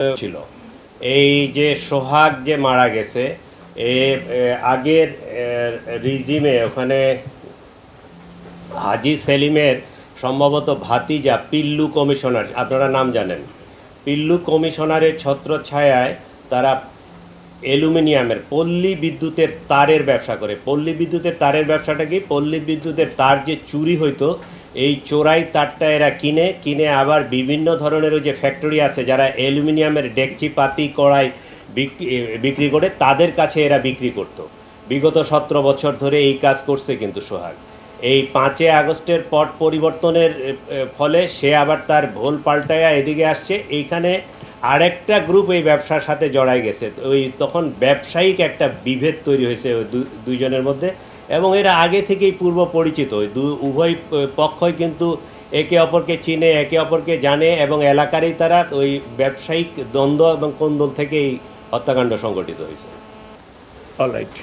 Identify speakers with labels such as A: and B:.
A: ছিল। এই যে সোহাগ যে মারা গেছে, এ আগের রিজিমে ওখানে হাজি সেলিমের সম্ভবত ভাতিজা পিল্লু কমিশনার, আপনারা নাম জানেন। পিল্লু কমিশনারের ছত্রছায়ায় তারা অ্যালুমিনিয়ামের পল্লী বিদ্যুতের তারের ব্যবসা করে। পল্লী বিদ্যুতের তারের ব্যবসাটা কি? পল্লী বিদ্যুতের তার যে চুরি হইতো এই চোরাই তারটা এরা কিনে কিনে আবার বিভিন্ন ধরনের ওই যে ফ্যাক্টরি আছে, যারা অ্যালুমিনিয়ামের ডেকচি, পাতি, কড়াই বিক্রি করে তাদের কাছে এরা বিক্রি করতো। বিগত সতেরো বছর ধরে এই কাজ করছে কিন্তু সোহাগ। এই পাঁচে আগস্টের পট পরিবর্তনের ফলে সে আবার তার ভোল পাল্টায়া এদিকে আসছে। এইখানে আরেকটা গ্রুপ এই ব্যবসার সাথে জড়াই গেছে। ওই তখন ব্যবসায়িক একটা বিভেদ তৈরি হয়েছে দুইজনের মধ্যে। এবং এরা আগে থেকেই পূর্ব পরিচিত। দু উভয় পক্ষই কিন্তু একে অপরকে চিনে একে অপরকে জানে এবং এলাকারই তারা ওই ব্যবসায়িক দ্বন্দ্ব এবং কোন্দল থেকেই হত্যাকাণ্ড সংগঠিত হয়েছে।
B: অলরাইট